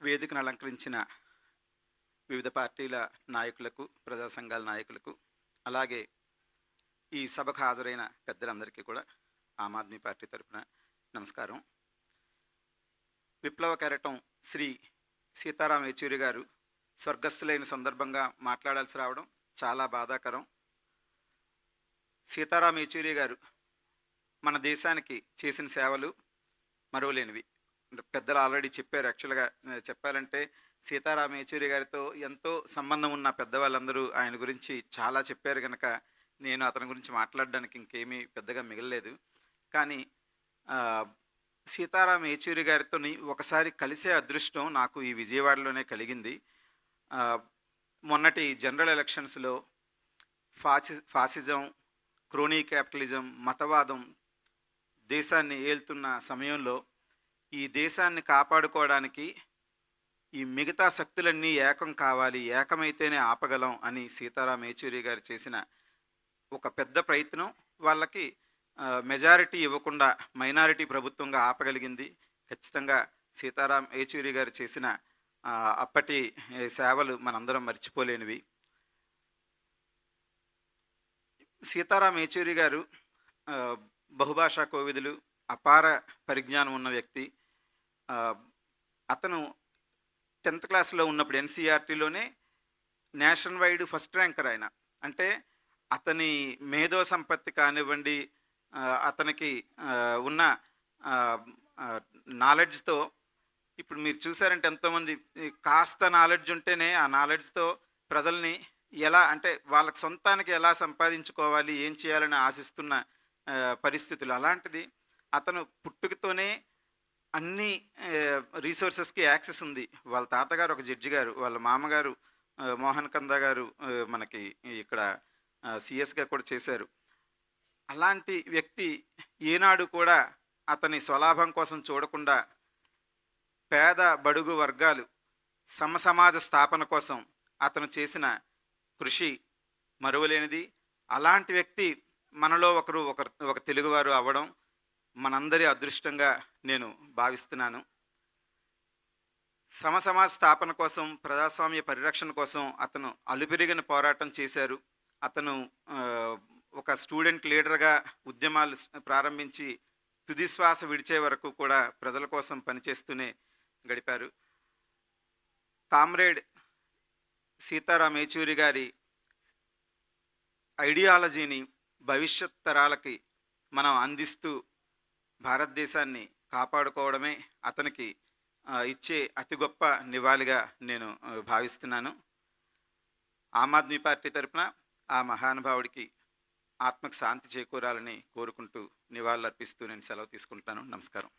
వేదికను అలంకరించిన వివిధ పార్టీల నాయకులకు ప్రజా సంఘాల నాయకులకు అలాగే ఈ సభకు హాజరైన పెద్దలందరికీ కూడా ఆమ్ ఆద్మీ పార్టీ తరపున నమస్కారం. విప్లవ కెరటం శ్రీ సీతారాం యేచూరి గారు స్వర్గస్థులైన సందర్భంగా మాట్లాడాల్సి రావడం చాలా బాధాకరం. సీతారాం యేచూరి గారు మన దేశానికి చేసిన సేవలు మరువలేనివి పెద్దలు ఆల్రెడీ చెప్పారు. యాక్చువల్గా చెప్పాలంటే సీతారాం యేచూరి గారితో ఎంతో సంబంధం ఉన్న పెద్దవాళ్ళందరూ ఆయన గురించి చాలా చెప్పారు కనుక నేను అతని గురించి మాట్లాడడానికి ఇంకేమీ పెద్దగా మిగలలేదు. కానీ ఆ, సీతారాం యేచూరి గారితో ఒకసారి కలిసే అదృష్టం నాకు ఈ విజయవాడలోనే కలిగింది. మొన్నటి జనరల్ ఎలక్షన్స్లో ఫాసి ఫాసిజం క్రోనీ క్యాపిటలిజం మతవాదం దేశాన్ని ఏలుతున్న సమయంలో ఈ దేశాన్ని కాపాడుకోవడానికి ఈ మిగతా శక్తులన్నీ ఏకం కావాలి ఏకమైతేనే ఆపగలం అని సీతారాం యేచూరి గారు చేసిన ఒక పెద్ద ప్రయత్నం. వాళ్ళకి మెజారిటీ ఇవ్వకుండా మైనారిటీ ప్రభుత్వంగా ఆపగలిగింది. ఖచ్చితంగా సీతారాం యేచూరి గారు చేసిన అప్పటి సేవలు మనందరం మర్చిపోలేనివి. సీతారాం యేచూరి గారు బహుభాషా కోవిదులు అపార పరిజ్ఞానం ఉన్న వ్యక్తి. అతను టెన్త్ క్లాస్లో ఉన్నప్పుడు ఎన్సీఆర్టీలోనే నేషనల్ వైడ్ ఫస్ట్ ర్యాంకర్ ఆయన. అంటే అతని మేధో సంపత్తి కానివ్వండి అతనికి ఉన్న నాలెడ్జ్తో ఇప్పుడు మీరు చూసారంటే ఎంతోమంది కాస్త నాలెడ్జ్ ఉంటేనే ఆ నాలెడ్జ్తో ప్రజల్ని ఎలా అంటే వాళ్ళకి సొంతానికి ఎలా సంపాదించుకోవాలి ఏం చేయాలని ఆశిస్తున్న పరిస్థితులు. అలాంటిది అతను పుట్టుకతోనే అన్ని రీసోర్సెస్కి యాక్సెస్ ఉంది. వాళ్ళ తాతగారు ఒక జడ్జి గారు వాళ్ళ మామగారు మోహన్ కంద గారు మనకి ఇక్కడ సిఎస్గా కూడా చేశారు. అలాంటి వ్యక్తి ఏనాడు కూడా అతని స్వలాభం కోసం చూడకుండా పేద బడుగు వర్గాలు సమసమాజ స్థాపన కోసం అతను చేసిన కృషి మరువలేనిది. అలాంటి వ్యక్తి మనలో ఒకరు ఒకరు ఒక తెలుగువారు అవ్వడం మనందరి అదృష్టంగా నేను భావిస్తున్నాను. సమసమాజ స్థాపన కోసం ప్రజాస్వామ్య పరిరక్షణ కోసం అతను అలుపెరిగిన పోరాటం చేశారు. అతను ఒక స్టూడెంట్ లీడర్గా ఉద్యమాలు ప్రారంభించి తుది శ్వాస విడిచే వరకు కూడా ప్రజల కోసం పనిచేస్తూనే గడిపారు. కామ్రేడ్ సీతారాం యేచూరి గారి ఐడియాలజీని భవిష్యత్ తరాలకి మనం అందిస్తూ భారతదేశాన్ని కాపాడుకోవడమే అతనికి ఇచ్చే అతి గొప్ప నివాళిగా నేను భావిస్తున్నాను. ఆమ్ ఆద్మీ పార్టీ తరపున ఆ మహానుభావుడికి ఆత్మకు శాంతి చేకూరాలని కోరుకుంటూ నివాళులర్పిస్తూ నేను సెలవు తీసుకుంటున్నాను. నమస్కారం.